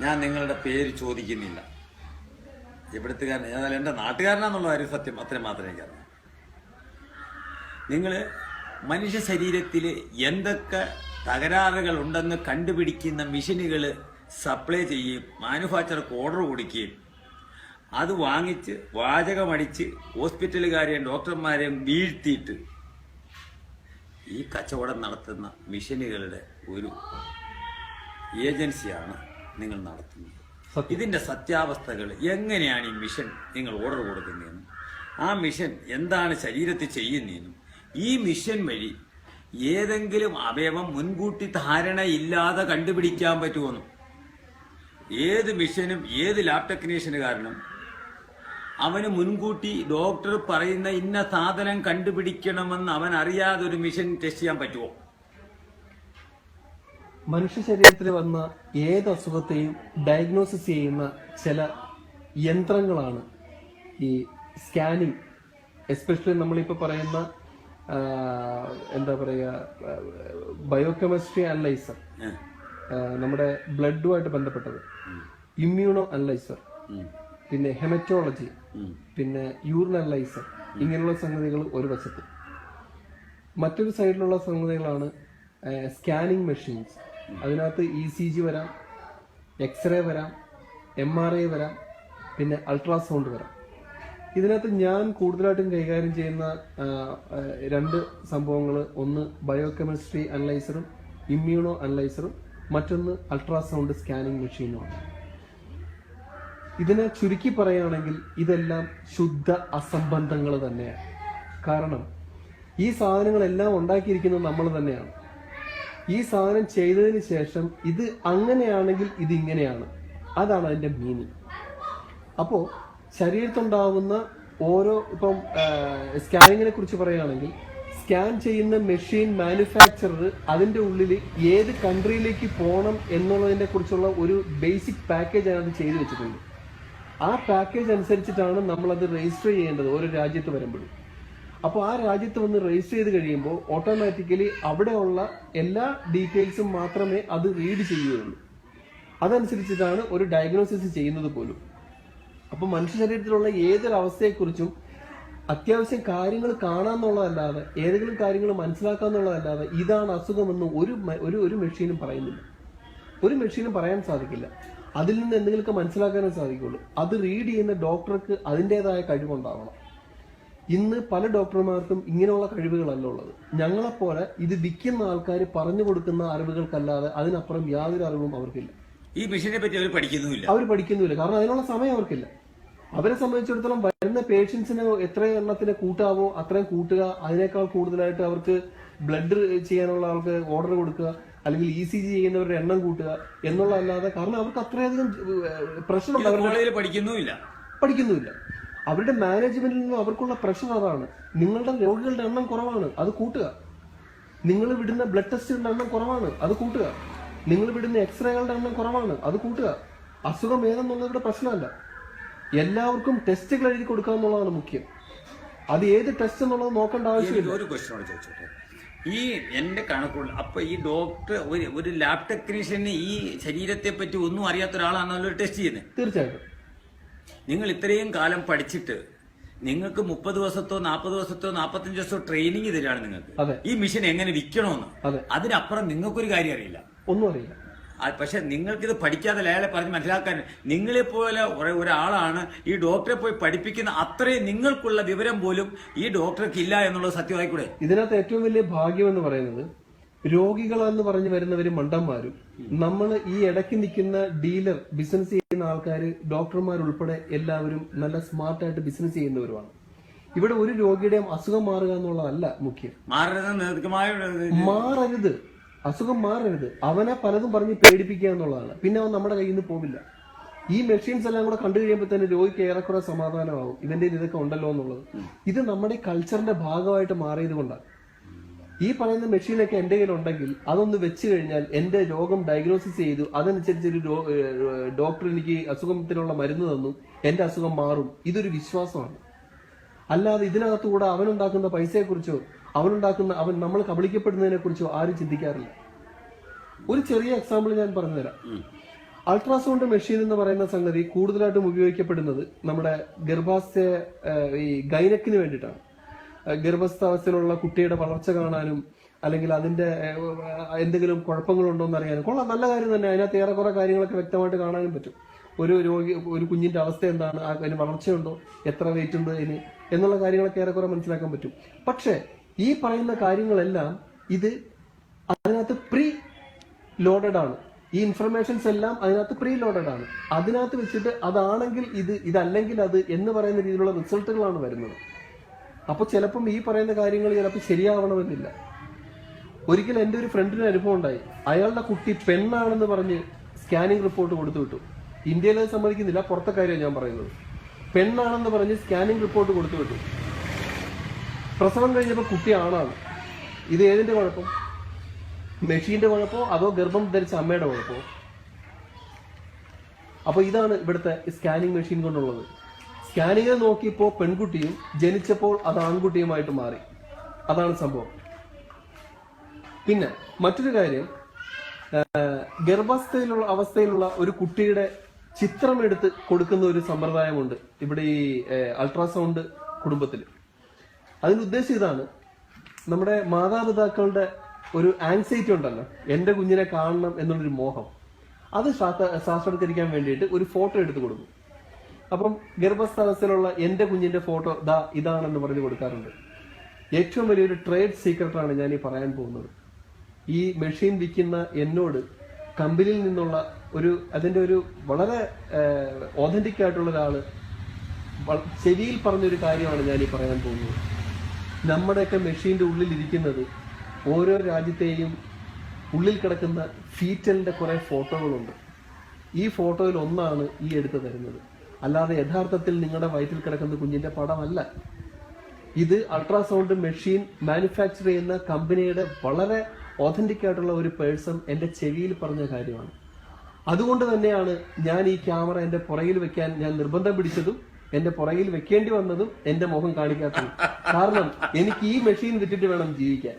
ഞാൻ നിങ്ങളുടെ പേര് ചോദിക്കുന്നില്ല. ഇവിടുത്തുകാരൻ ഞാൻ എന്റെ നാട്ടുകാരനാന്നുള്ള കാര്യം സത്യം അത്രയും മാത്രമേ എനിക്കറിയാം. നിങ്ങൾ മനുഷ്യ ശരീരത്തിൽ എന്തൊക്കെ തകരാറുകൾ ഉണ്ടെന്ന് കണ്ടുപിടിക്കുന്ന മെഷീനുകൾ സപ്ലൈ ചെയ്യുകയും മാനുഫാക്ചർക്ക് ഓർഡർ കൊടുക്കുകയും അത് വാങ്ങിച്ച് വാചകമടിച്ച് ഹോസ്പിറ്റലുകാരെയും ഡോക്ടർമാരെയും വീഴ്ത്തിയിട്ട് ഈ കച്ചവടം നടത്തുന്ന മിഷനുകളുടെ ഒരു ഏജൻസിയാണ് നിങ്ങൾ നടത്തുന്നത്. ഇതിന്റെ സത്യാവസ്ഥകൾ എങ്ങനെയാണ് ഈ മിഷൻ നിങ്ങൾ ഓർഡർ കൊടുക്കുന്നതെന്നും ആ മിഷൻ എന്താണ് ശരീരത്തിൽ ചെയ്യുന്നതെന്നും ഈ മിഷൻ വഴി ഏതെങ്കിലും അവയവം മുൻകൂട്ടി ധാരണയില്ലാതെ കണ്ടുപിടിക്കാൻ പറ്റുമെന്നും ഏത് മിഷനും ഏത് ലാബ് ടെക്നീഷ്യന് കാരണം അവന് മുൻകൂട്ടി ഡോക്ടർ പറയുന്ന ഇന്ന സാധനം കണ്ടുപിടിക്കണമെന്ന് അവൻ അറിയാതെ ഒരു മിഷൻ ടെസ്റ്റ് ചെയ്യാൻ പറ്റുമോ മനുഷ്യ ശരീരത്തിൽ വന്ന ഏത് അസുഖത്തെയും ഡയഗ്നോസിസ് ചെയ്യുന്ന ചില യന്ത്രങ്ങളാണ് ഈ സ്കാനിങ് എസ്പെഷ്യലി നമ്മളിപ്പോൾ പറയുന്ന എന്താ പറയുക ബയോകെമിസ്ട്രി അനലൈസർ. നമ്മുടെ ബ്ലഡുമായിട്ട് ബന്ധപ്പെട്ടത്. Immuno analyser. പിന്നെ ഹെമറ്റോളജി. പിന്നെ യൂറിൻ അനലൈസർ. ഇങ്ങനെയുള്ള സംഗതികൾ ഒരു വശത്ത്. മറ്റൊരു സൈഡിലുള്ള സംഗതികളാണ് സ്കാനിങ് മെഷീൻസ് അതിനകത്ത് ഇ സി ജി വരാം എക്സ്റേ വരാം എം ആർ ഐ വരാം പിന്നെ അൾട്രാസൗണ്ട് വരാം. ഇതിനകത്ത് ഞാൻ കൂടുതലായിട്ടും കൈകാര്യം ചെയ്യുന്ന രണ്ട് സംഭവങ്ങൾ ഒന്ന് ബയോ കെമിസ്ട്രി അനലൈസറും ഇമ്മ്യൂണോ അനലൈസറും മറ്റൊന്ന് അൾട്രാസൗണ്ട് സ്കാനിങ് മെഷീനുമാണ് ഇതിനെ ചുരുക്കി പറയുകയാണെങ്കിൽ ഇതെല്ലാം ശുദ്ധ അസംബന്ധങ്ങൾ തന്നെയാണ്. കാരണം ഈ സാധനങ്ങളെല്ലാം ഉണ്ടാക്കിയിരിക്കുന്നത് നമ്മൾ തന്നെയാണ്. ഈ സാധനം ചെയ്തതിന് ശേഷം ഇത് അങ്ങനെയാണെങ്കിൽ ഇത് ഇങ്ങനെയാണ്. അതാണ് അതിന്റെ മീനിങ് അപ്പോൾ ശരീരത്തുണ്ടാവുന്ന ഓരോ ഇപ്പം സ്കാനിങ്ങിനെ കുറിച്ച് പറയുകയാണെങ്കിൽ സ്കാൻ ചെയ്യുന്ന മെഷീൻ മാനുഫാക്ചറർ അതിന്റെ ഉള്ളിൽ ഏത് കൺട്രിയിലേക്ക് പോകണം എന്നുള്ളതിനെ കുറിച്ചുള്ള ഒരു ബേസിക് പാക്കേജ് അതിനകത്ത് ചെയ്തു വെച്ചിട്ടുണ്ട്. ആ പാക്കേജ് അനുസരിച്ചിട്ടാണ് നമ്മളത് രജിസ്റ്റർ ചെയ്യേണ്ടത് ഓരോ രാജ്യത്ത് വരുമ്പോഴും. അപ്പോൾ ആ രാജ്യത്ത് വന്ന് രജിസ്റ്റർ ചെയ്ത് കഴിയുമ്പോൾ ഓട്ടോമാറ്റിക്കലി അവിടെയുള്ള എല്ലാ ഡീറ്റെയിൽസും മാത്രമേ അത് റീഡ് ചെയ്യുകയുള്ളൂ. അതനുസരിച്ചിട്ടാണ് ഒരു ഡയഗ്നോസിസ് ചെയ്യുന്നത് പോലും. അപ്പോൾ മനുഷ്യ ശരീരത്തിലുള്ള ഏതൊരവസ്ഥയെക്കുറിച്ചും അത്യാവശ്യം കാര്യങ്ങൾ കാണാന്നുള്ളതല്ലാതെ ഏതെങ്കിലും കാര്യങ്ങൾ മനസ്സിലാക്കാന്നുള്ളതല്ലാതെ ഇതാണ് അസുഖമെന്ന് ഒരു ഒരു ഒരു മെഷീനും പറയുന്നില്ല. ഒരു മെഷീനും പറയാൻ സാധിക്കില്ല. അതിൽ നിന്ന് എന്തെങ്കിലുമൊക്കെ മനസ്സിലാക്കാനേ സാധിക്കുള്ളൂ. അത് റീഡ് ചെയ്യുന്ന ഡോക്ടർക്ക് അതിന്റെതായ കഴിവുണ്ടാവണം. ഇന്ന് പല ഡോക്ടർമാർക്കും ഇങ്ങനെയുള്ള കഴിവുകളല്ല ഉള്ളത്. ഞങ്ങളെപ്പോലെ ഇത് വിൽക്കുന്ന ആൾക്കാർ പറഞ്ഞു കൊടുക്കുന്ന അറിവുകൾക്കല്ലാതെ അതിനപ്പുറം യാതൊരു അറിവും അവർക്കില്ല. ഈ മിഷനെ പറ്റി അവർ പഠിക്കുന്നില്ല അവർ പഠിക്കുന്നില്ല കാരണം അതിനുള്ള സമയം അവർക്കില്ല. അവരെ സംബന്ധിച്ചിടത്തോളം വരുന്ന പേഷ്യൻസിന് എത്ര എണ്ണത്തിന് കൂട്ടാവോ അത്രയും കൂട്ടുക. അതിനേക്കാൾ കൂടുതലായിട്ട് അവർക്ക് ബ്ലഡ് ചെയ്യാനുള്ള ആൾക്ക് ഓർഡർ കൊടുക്കുക. അല്ലെങ്കിൽ ഇ സി ജി ചെയ്യുന്നവരുടെ എണ്ണം കൂട്ടുക എന്നുള്ളതല്ലാതെ കാരണം അവർക്ക് അത്രയധികം പ്രശ്നം പഠിക്കുന്നുമില്ല. പഠിക്കുന്നുമില്ല. അവരുടെ മാനേജ്മെന്റിൽ നിന്നും അവർക്കുള്ള പ്രഷർ അതാണ്. നിങ്ങളുടെ രോഗികളുടെ എണ്ണം കുറവാണ് അത് കൂട്ടുക. നിങ്ങൾ വിടുന്ന ബ്ലഡ് ടെസ്റ്റുകളുടെ എണ്ണം കുറവാണ് അത് കൂട്ടുക. നിങ്ങൾ വിടുന്ന എക്സ്റേകളുടെ എണ്ണം കുറവാണ് അത് കൂട്ടുക. അസുഖം ഏതെന്നുള്ളവരുടെ പ്രശ്നമല്ല. എല്ലാവർക്കും ടെസ്റ്റുകൾ എഴുതി കൊടുക്കുക എന്നുള്ളതാണ് മുഖ്യം. അത് ഏത് ടെസ്റ്റ് എന്നുള്ളത് നോക്കേണ്ട ആവശ്യമില്ല. ഒരു ക്വസ്റ്റ്യനോട് ചോദിച്ചോട്ടെ? ഈ എന്റെ കണക്കുള്ള അപ്പൊ ഈ ഡോക്ടർ ഒരു ഒരു ലാബ് ടെക്നീഷ്യന് ഈ ശരീരത്തെ പറ്റി ഒന്നും അറിയാത്ത ഒരാളാണല്ലോ ടെസ്റ്റ് ചെയ്യുന്നത്. തീർച്ചയായിട്ടും. നിങ്ങൾ ഇത്രയും കാലം പഠിച്ചിട്ട് നിങ്ങൾക്ക് മുപ്പത് ദിവസത്തോ നാൽപ്പത് ദിവസത്തോ നാൽപ്പത്തഞ്ച് ദിവസത്തോ ട്രെയിനിങ് തരികയാണ് നിങ്ങൾക്ക്. ഈ മിഷൻ എങ്ങനെ വിൽക്കണമെന്ന് അതിനപ്പുറം നിങ്ങൾക്കൊരു കാര്യം അറിയില്ല. ഒന്നും അറിയില്ല. പക്ഷെ നിങ്ങൾക്കിത് പഠിക്കാതെ അയാളെ പറഞ്ഞ് മനസ്സിലാക്കാൻ നിങ്ങളെ പോലെ ഒര- ഒരാളാണ് ഈ ഡോക്ടറെ പോയി പഠിപ്പിക്കുന്ന അത്രയും നിങ്ങൾക്കുള്ള വിവരം പോലും ഈ ഡോക്ടർക്ക് ഇല്ല എന്നുള്ളത് സത്യമായിക്കൂടെ? ഇതിനകത്ത് ഏറ്റവും വലിയ ഭാഗ്യം എന്ന് പറയുന്നത് രോഗികളെന്ന് പറഞ്ഞു വരുന്നവര് മണ്ടന്മാരും. നമ്മൾ ഈ ഇടയ്ക്ക് നിൽക്കുന്ന ഡീലർ ബിസിനസ് ചെയ്യുന്ന ആൾക്കാർ ഡോക്ടർമാർ ഉൾപ്പെടെ എല്ലാവരും നല്ല സ്മാർട്ടായിട്ട് ബിസിനസ് ചെയ്യുന്നവരുമാണ്. ഇവിടെ ഒരു രോഗിയുടെയും അസുഖം മാറുക എന്നുള്ളതല്ല മുഖ്യം. മാറരുത് അസുഖം മാറരുത്. അവനെ പലതും പറഞ്ഞ് പേടിപ്പിക്കുക എന്നുള്ളതാണ്. പിന്നെ അവൻ നമ്മുടെ കയ്യിൽ നിന്ന് പോവില്ല. ഈ മെഷീൻസ് എല്ലാം കൂടെ കണ്ടു കഴിയുമ്പോൾ തന്നെ രോഗിക്ക് ഏറെക്കുറെ സമാധാനമാവും. ഇവന്റെ ഇതൊക്കെ ഉണ്ടല്ലോ എന്നുള്ളത്. ഇത് നമ്മുടെ കൾച്ചറിന്റെ ഭാഗമായിട്ട് മാറിയത് കൊണ്ടാണ്. ഈ പറയുന്ന മെഷീനൊക്കെ എന്റെ കയ്യിൽ ഉണ്ടെങ്കിൽ അതൊന്ന് വെച്ച് കഴിഞ്ഞാൽ എന്റെ രോഗം ഡയഗ്നോസിസ് ചെയ്തു അതനുസരിച്ച് ഒരു ഡോക്ടർ എനിക്ക് അസുഖത്തിനുള്ള മരുന്ന് തന്നു എന്റെ അസുഖം മാറും. ഇതൊരു വിശ്വാസമാണ്. അല്ലാതെ ഇതിനകത്തുകൂടെ അവനുണ്ടാക്കുന്ന പൈസയെക്കുറിച്ചോ അവനുണ്ടാക്കുന്ന അവൻ നമ്മൾ കബളിക്കപ്പെടുന്നതിനെ കുറിച്ചോ ആരും ചിന്തിക്കാറില്ല. ഒരു ചെറിയ എക്സാമ്പിൾ ഞാൻ പറഞ്ഞുതരാം. അൾട്രാസൗണ്ട് മെഷീൻ എന്ന് പറയുന്ന സംഗതി കൂടുതലായിട്ടും ഉപയോഗിക്കപ്പെടുന്നത് നമ്മുടെ ഗർഭാശയ ഈ ഗൈനക്കിന് വേണ്ടിയിട്ടാണ്. ഗർഭസ്ഥാവസ്ഥയിലുള്ള കുട്ടിയുടെ വളർച്ച കാണാനും അല്ലെങ്കിൽ അതിന്റെ എന്തെങ്കിലും കുഴപ്പങ്ങളുണ്ടോ എന്ന് അറിയാനും കൊള്ളാം നല്ല കാര്യം തന്നെ. അതിനകത്ത് ഏറെക്കുറെ കാര്യങ്ങളൊക്കെ വ്യക്തമായിട്ട് കാണാനും പറ്റും. ഒരു രോഗി ഒരു കുഞ്ഞിന്റെ അവസ്ഥ എന്താണ്? അതിന് വളർച്ചയുണ്ടോ? എത്ര വെയിറ്റ് ഉണ്ട് ഇനി എന്നുള്ള കാര്യങ്ങളൊക്കെ ഏറെക്കുറെ മനസ്സിലാക്കാൻ പറ്റും. പക്ഷേ ഈ പറയുന്ന കാര്യങ്ങളെല്ലാം ഇത് അതിനകത്ത് പ്രീ ലോഡഡ് ആണ്. ഈ ഇൻഫർമേഷൻസ് എല്ലാം അതിനകത്ത് പ്രീ ലോഡഡ് ആണ്. അതിനകത്ത് വെച്ചിട്ട് അതാണെങ്കിൽ ഇത് ഇതല്ലെങ്കിൽ അത് എന്ന് പറയുന്ന രീതിയിലുള്ള റിസൾട്ടുകളാണ് വരുന്നത്. അപ്പൊ ചിലപ്പം ഈ പറയുന്ന കാര്യങ്ങൾ ചിലപ്പോൾ ശരിയാവണമെന്നില്ല. ഒരിക്കൽ എന്റെ ഒരു ഫ്രണ്ടിന് അനുഭവം ഉണ്ടായി. അയാളുടെ കുട്ടി പെണ്ണാണെന്ന് പറഞ്ഞ് സ്കാനിങ് റിപ്പോർട്ട് കൊടുത്തു വിട്ടു. ഇന്ത്യയിൽ അത് സമ്മതിക്കുന്നില്ല. പുറത്തെ കാര്യമാണ് ഞാൻ പറയുന്നത്. പെണ്ണാണെന്ന് പറഞ്ഞ് സ്കാനിങ് റിപ്പോർട്ട് കൊടുത്തു വിട്ടു. പ്രസവം കഴിഞ്ഞപ്പോൾ കുട്ടി ആണാണ്. ഇത് ഏതിന്റെ കുഴപ്പം? മെഷീന്റെ കുഴപ്പമോ? അതോ ഗർഭം ധരിച്ച അമ്മയുടെ കുഴപ്പമോ? അപ്പോൾ ഇതാണ് ഇവിടുത്തെ സ്കാനിങ് മെഷീൻ കൊണ്ടുള്ളത്. സ്കാനിങ്ങിൽ നോക്കിയപ്പോൾ പെൺകുട്ടിയും ജനിച്ചപ്പോൾ അത് ആൺകുട്ടിയുമായിട്ട് മാറി. അതാണ് സംഭവം. പിന്നെ മറ്റൊരു കാര്യം ഗർഭാവസ്ഥയിലുള്ള അവസ്ഥയിലുള്ള ഒരു കുട്ടിയുടെ ചിത്രം എടുത്ത് കൊടുക്കുന്ന ഒരു സമ്പ്രദായമുണ്ട് ഇവിടെ ഈ അൾട്രാസൗണ്ട് കുടുംബത്തിൽ അതിന് ഉദ്ദേശം ഇതാണ് നമ്മുടെ മാതാപിതാക്കളുടെ ഒരു ആങ്സൈറ്റി ഉണ്ടല്ലോ എന്റെ കുഞ്ഞിനെ കാണണം എന്നുള്ളൊരു മോഹം. അത് ശാസ്ത്രവത്കരിക്കാൻ വേണ്ടിയിട്ട് ഒരു ഫോട്ടോ എടുത്ത് കൊടുക്കും. അപ്പം ഗർഭസ്ഥലത്തിലുള്ള എന്റെ കുഞ്ഞിന്റെ ഫോട്ടോ ദാ ഇതാണെന്ന് പറഞ്ഞു കൊടുക്കാറുണ്ട്. ഏറ്റവും വലിയൊരു ട്രേഡ് സീക്രട്ടാണ് ഞാൻ ഈ പറയാൻ പോകുന്നത്. ഈ മെഷീൻ വിൽക്കുന്ന എന്നോട് കമ്പനിയിൽ നിന്നുള്ള ഒരു അതിന്റെ ഒരു വളരെ ഓതന്റിക് ആയിട്ടുള്ള ഒരാൾ വ- ചെവിയിൽ പറഞ്ഞൊരു കാര്യമാണ് ഞാൻ ഈ പറയാൻ പോകുന്നത്. നമ്മുടെയൊക്കെ മെഷീന്റെ ഉള്ളിൽ ഇരിക്കുന്നത് ഓരോ രാജ്യത്തെയും ഉള്ളിൽ കിടക്കുന്ന ഫീറ്റലിന്റെ കുറെ ഫോട്ടോകളുണ്ട് ഈ ഫോട്ടോയിൽ ഒന്നാണ് ഈ എടുത്തു തരുന്നത്. അല്ലാതെ യഥാർത്ഥത്തിൽ നിങ്ങളുടെ വയറ്റിൽ കിടക്കുന്ന കുഞ്ഞിന്റെ പടമല്ല. ഇത് അൾട്രാസൗണ്ട് മെഷീൻ മാനുഫാക്ചർ ചെയ്യുന്ന കമ്പനിയുടെ വളരെ ഓതന്റിക് ആയിട്ടുള്ള ഒരു പേഴ്സൺ എന്റെ ചെവിയിൽ പറഞ്ഞ കാര്യമാണ്. അതുകൊണ്ട് തന്നെയാണ് ഞാൻ ഈ ക്യാമറ എന്റെ പുറകിൽ വെക്കാൻ ഞാൻ നിർബന്ധം പിടിച്ചതും എന്റെ പുറകിൽ വെക്കേണ്ടി വന്നതും എന്റെ മുഖം കാണിക്കാത്തതും. കാരണം എനിക്ക് ഈ മെഷീൻ വിറ്റിട്ട് വേണം ജീവിക്കാൻ.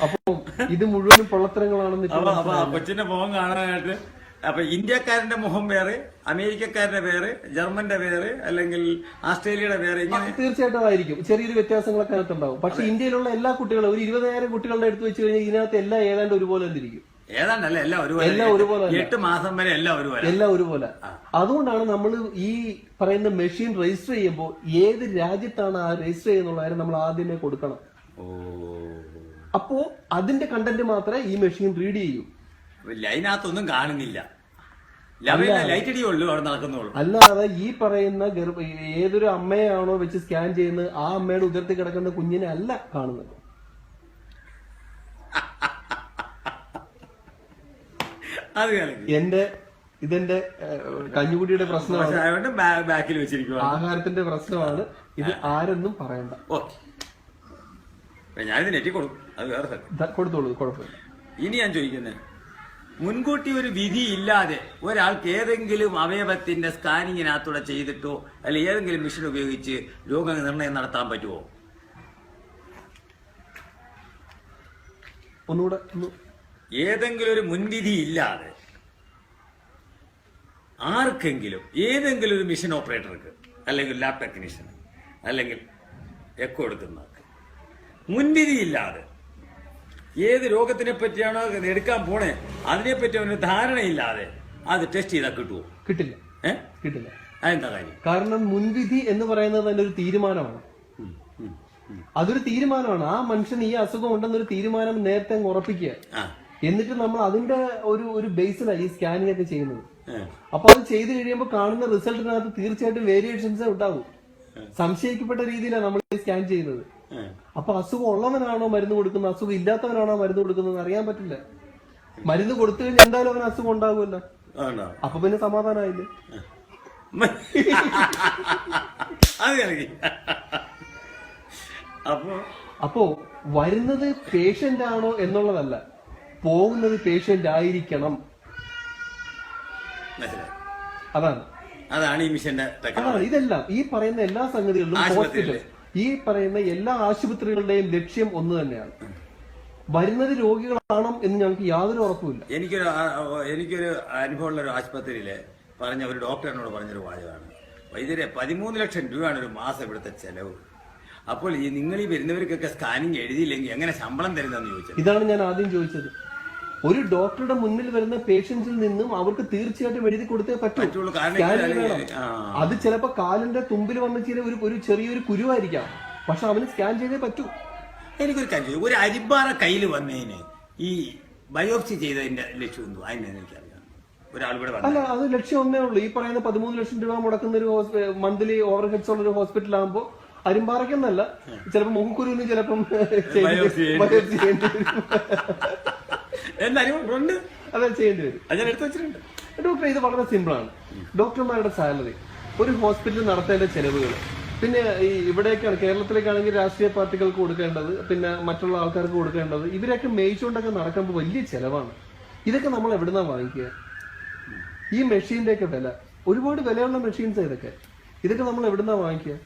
അപ്പം ഇത് മുഴുവനും പൊള്ളത്തരങ്ങളാണെന്ന് അപ്പൊ കൊച്ചിന്റെ മുഖം കാണാനായിട്ട് അപ്പൊ ഇന്ത്യക്കാരന്റെ മുഖം വേറെ അമേരിക്കക്കാരന്റെ വേറെ ജർമ്മന്റെ വേറെ അല്ലെങ്കിൽ ആസ്ട്രേലിയയുടെ വേറെ ഇങ്ങനെ തീർച്ചയായിട്ടും ആയിരിക്കും ചെറിയൊരു വ്യത്യാസങ്ങളൊക്കെ അകത്തുണ്ടാവും പക്ഷെ ഇന്ത്യയിലുള്ള എല്ലാ കുട്ടികളും ഒരു ഇരുപതിനായിരം കുട്ടികളുടെ അടുത്ത് വെച്ച് കഴിഞ്ഞാൽ ഇതിനകത്ത് എല്ലാം ഏതാണ്ട് ഒരുപോലെ തന്നിരിക്കും ഏതാണ്ടല്ല എല്ലാം ഒരുപോലെ. എല്ലാം ഒരുപോലെ. എട്ട് മാസം വരെ എല്ലാം ഒരുപോലെ. എല്ലാം ഒരുപോലെ. അതുകൊണ്ടാണ് നമ്മൾ ഈ പറയുന്ന മെഷീൻ രജിസ്റ്റർ ചെയ്യുമ്പോൾ ഏത് രാജ്യത്താണ് ആ രജിസ്റ്റർ ചെയ്യുന്നുള്ള കാര്യം നമ്മൾ ആദ്യമേ കൊടുക്കണം. ഓ. അപ്പോ അതിന്റെ കണ്ടന്റ് മാത്രമേ ഈ മെഷീൻ റീഡ് ചെയ്യൂ. ലൈനകത്തൊന്നും കാണുന്നില്ല. ലൈറ്റ് അടിയുള്ളൂ അവിടെ നടക്കുന്നുള്ളൂ അല്ലാതെ ഈ പറയുന്ന ഗർഭ ഏതൊരു അമ്മയാണോ വെച്ച് സ്കാൻ ചെയ്യുന്നത് ആ അമ്മയുടെ ഉദരത്തിൽ കിടക്കുന്ന കുഞ്ഞിനെ അല്ല കാണുന്നത്. എന്റെ ഇതെന്റെ കഞ്ഞുകുടിയുടെ പ്രശ്നമാണ്. അതുകൊണ്ട് ബാക്കിൽ വെച്ചിരിക്കുക ആഹാരത്തിന്റെ പ്രശ്നമാണ്. ഇത് ആരെന്നും പറയണ്ട. ഓക്കെ. ഞാനിത് നെറ്റി കൊടുക്കും അത് വേറെ സ്ഥലം കൊടുത്തോളൂ കുഴപ്പമില്ല. ഇനി ഞാൻ ചോദിക്കുന്നത് മുൻകൂട്ടി ഒരു വിധി ഇല്ലാതെ ഒരാൾക്ക് ഏതെങ്കിലും അവയവത്തിന്റെ സ്കാനിങ്ങിനകത്തൂടെ ചെയ്തിട്ടോ അല്ലെങ്കിൽ ഏതെങ്കിലും മിഷൻ ഉപയോഗിച്ച് രോഗനിർണയം നടത്താൻ പറ്റുമോ ഒന്നുകൂടെ ഒന്ന് ഏതെങ്കിലും ഒരു മുൻവിധി ഇല്ലാതെ ആർക്കെങ്കിലും ഏതെങ്കിലും ഒരു മിഷൻ ഓപ്പറേറ്റർക്ക് അല്ലെങ്കിൽ ലാബ് ടെക്നീഷ്യന് അല്ലെങ്കിൽ എക്കോ എടുക്കുന്നവർക്ക് മുൻവിധി ഇല്ലാതെ ഏത് രോഗത്തിനെ പറ്റിയാണോ എടുക്കാൻ പോണേ അതിനെപ്പറ്റി അവന് ധാരണയില്ലാതെ അത് ടെസ്റ്റ് ചെയ്താൽ കിട്ടുമോ കിട്ടില്ല. ഏ? കിട്ടില്ല. അതെന്താ കാര്യം? കാരണം മുൻവിധി എന്ന് പറയുന്നത് തന്നെ ഒരു തീരുമാനമാണ്. അതൊരു തീരുമാനമാണ്. ആ മനുഷ്യന് ഈ അസുഖം ഉണ്ടെന്നൊരു തീരുമാനം നേരത്തെ ഉറപ്പിക്കുക. എന്നിട്ട് നമ്മൾ അതിന്റെ ഒരു ഒരു ബേസിലാണ് ഈ സ്കാനിങ് ഒക്കെ ചെയ്യുന്നത്. അപ്പൊ അത് ചെയ്തു കഴിയുമ്പോൾ കാണുന്ന റിസൾട്ടിനകത്ത് തീർച്ചയായിട്ടും വേരിയേഷൻസ് ഉണ്ടാവും സംശയിക്കപ്പെട്ട രീതിയിലാണ് നമ്മൾ സ്കാൻ ചെയ്യുന്നത്. അപ്പൊ അസുഖം ഉള്ളവനാണോ മരുന്ന് കൊടുക്കുന്നത്? അസുഖം ഇല്ലാത്തവനാണോ മരുന്ന് കൊടുക്കുന്നത് അറിയാൻ പറ്റില്ല. മരുന്ന് കൊടുത്തു കഴിഞ്ഞാൽ എന്തായാലും അവന് അസുഖം ഉണ്ടാകുമല്ലോ അപ്പൊ പിന്നെ സമാധാനമായില്ലേ? അപ്പോ? അപ്പോ വരുന്നത് പേഷ്യന്റ് ആണോ എന്നുള്ളതല്ല. പോകുന്നത് പേഷ്യന്റ് ആയിരിക്കണം. അതാണ്. അതാണ് ഈ മിഷന്റെ ഇതെല്ലാം ഈ പറയുന്ന എല്ലാ സംഗതികളിലും. ഹോസ്പിറ്റൽ ഈ പറയുന്ന എല്ലാ ആശുപത്രികളുടെയും ലക്ഷ്യം ഒന്ന് തന്നെയാണ്. വരുന്നത് രോഗികളാണോ എന്ന് ഞങ്ങൾക്ക് യാതൊരു ഉറപ്പുമില്ല. എനിക്കൊരു എനിക്കൊരു അനുഭവമുള്ള ഒരു ആശുപത്രിയിലെ പറഞ്ഞ ഒരു ഡോക്ടർ എന്നോട് പറഞ്ഞൊരു വാചകമാണ്. വൈദ്യരെ പതിമൂന്ന് ലക്ഷം രൂപയാണ് ഒരു മാസം ഇവിടുത്തെ ചെലവ്. അപ്പോൾ ഈ നിങ്ങൾ ഈ വരുന്നവർക്കൊക്കെ സ്കാനിങ് എഴുതിയില്ലെങ്കിൽ എങ്ങനെ ശമ്പളം തരുന്നതെന്ന് ചോദിച്ചത്? ഇതാണ് ഞാൻ ആദ്യം ചോദിച്ചത്. ഒരു ഡോക്ടറുടെ മുന്നിൽ വരുന്ന പേഷ്യൻസിൽ നിന്നും അവർക്ക് തീർച്ചയായിട്ടും എഴുതി കൊടുത്തേ പറ്റൂ. പറ്റുള്ളൂ. അത് ചിലപ്പോ കാലിന്റെ തുമ്പിൽ വന്ന ചില ഒരു ഒരു ചെറിയൊരു കുരുവായിരിക്കാം. പക്ഷെ അവന് സ്കാൻ ചെയ്തേ പറ്റൂ. എനിക്കൊരു കാര്യം. ഒരു അരിബാറ കയ്യിൽ വന്നതിന് ഈ ബയോപ്സി ചെയ്തതിന്റെ ലക്ഷ്യം എന്തോ അതിന് എനിക്കറിയാം. അല്ല അത് ലക്ഷ്യം ഒന്നേ ഉള്ളൂ. ഈ പറയുന്ന പതിമൂന്ന് ലക്ഷം രൂപ മുടക്കുന്ന ഒരു മന്ത്ലി ഓവർ ഹെഡ്സ് ഉള്ള ഒരു ഹോസ്പിറ്റൽ ആകുമ്പോൾ അരിമ്പാറയ്ക്കെന്നല്ല ചിലപ്പോൾ മുഖക്കുരുവിന് ചിലപ്പം ബയോപ്സി ചെയ്യേണ്ടി വരും. എന്തായാലും ഉണ്ട്. അതെ ചെയ്യേണ്ടി വരും. അത് ഞാൻ എടുത്തു വെച്ചിട്ടുണ്ട്. ഡോക്ടർ ഇത് വളരെ സിമ്പിൾ ആണ് ഡോക്ടർമാരുടെ സാലറി. ഒരു ഹോസ്പിറ്റൽ നടത്തേണ്ട ചെലവുകൾ. പിന്നെ ഈ ഇവിടേക്കാണ് കേരളത്തിലേക്കാണെങ്കിൽ രാഷ്ട്രീയ പാർട്ടികൾക്ക് കൊടുക്കേണ്ടത് പിന്നെ മറ്റുള്ള ആൾക്കാർക്ക് കൊടുക്കേണ്ടത്. ഇവരൊക്കെ മേയിച്ചുകൊണ്ടൊക്കെ നടക്കുമ്പോൾ വലിയ ചെലവാണ്. ഇതൊക്കെ നമ്മൾ എവിടുന്നാ വാങ്ങിക്കുക? ഈ മെഷീന്റെ ഒക്കെ വില. ഒരുപാട് വിലയുള്ള മെഷീൻസ് ഇതൊക്കെ. ഇതൊക്കെ നമ്മൾ എവിടുന്നാ വാങ്ങിക്കുക.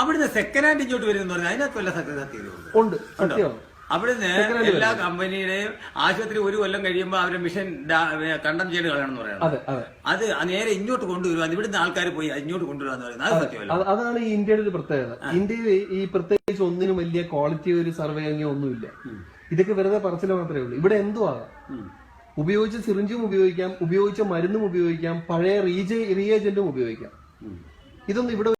അവിടുന്ന് സെക്കൻഡ് ഹാൻഡ് ഇങ്ങോട്ട് വരുന്ന അതിനകത്ത് വല്ല ഉണ്ട്? സത്യമാണ്. അവിടുന്ന് എല്ലാ കമ്പനിയുടെയും ആശുപത്രി ഒരു കൊല്ലം കഴിയുമ്പോൾ അവരുടെ മിഷൻ കണ്ടം ചെയ്ത് കളയണമെന്ന് പറയണം. അതെ അതെ. അത് നേരെ ഇങ്ങോട്ട് കൊണ്ടുവരുവാ. ഇവിടുന്ന് ആൾക്കാർ പോയി ഇങ്ങോട്ട് കൊണ്ടുവരാന്ന് പറയുന്നത്. അത് സത്യമല്ല? അത് അതാണ് ഈ ഇന്ത്യയുടെ ഒരു പ്രത്യേകത. ഇന്ത്യയിൽ ഈ പ്രത്യേകിച്ച് ഒന്നിനും വലിയ ക്വാളിറ്റി ഒരു സർവേ അങ്ങനെ ഒന്നുമില്ല. ഇതൊക്കെ വെറുതെ പറച്ചിൽ മാത്രമേ ഉള്ളൂ. ഇവിടെ എന്തു ആകാം ഉപയോഗിച്ച സിറിഞ്ചും ഉപയോഗിക്കാം ഉപയോഗിച്ച മരുന്നും ഉപയോഗിക്കാം പഴയ റീജ റീഏജന്റും ഉപയോഗിക്കാം. ഇതൊന്നും ഇവിടെ